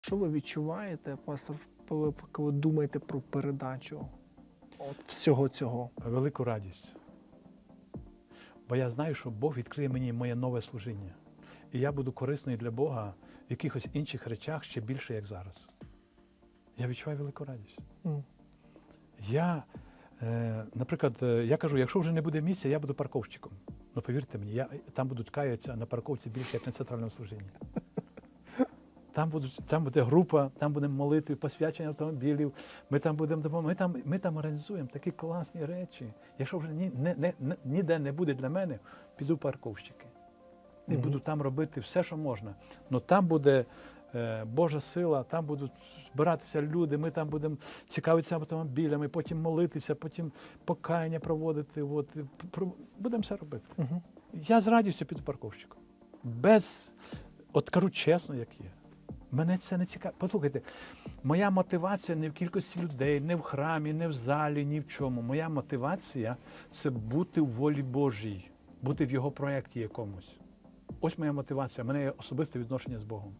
Що ви відчуваєте, пастор, коли коли думаєте про передачу от всього цього? велику радість. Бо я знаю, що Бог відкриє мені моє нове служіння. І я буду корисний для Бога в якихось інших речах ще більше, як зараз. Я відчуваю велику радість. М. Я, е, наприклад, е, я кажу, якщо вже не буде місця, я буду парковщиком. Ну повірте мені, я, там будуть каятися на парковці більше, як на центральному служінні. Там, будуть, там буде група, там будемо молити, посвячення автомобілів. Ми там будемо допомагати. Ми там, ми там організуємо такі класні речі. Якщо вже ні, не, не, не- ніде не буде для мене, піду парковщики. І буду там робити все, що можна. Ну там буде е, Божа сила, там будуть збиратися люди, ми там будемо цікавитися автомобілями, потім молитися, потім покаяння проводити. От, про- будемо все робити. Мгм. Я з радістю піду парковщиком. Без, от кажу чесно, як є. Мене це не цікаво. Послухайте, моя мотивація не в кількості людей, не в храмі, не в залі, ні в чому. Моя мотивація це бути в волі Божій, бути в його проєкті якомусь. Ось моя мотивація, мене є особисте відношення з Богом.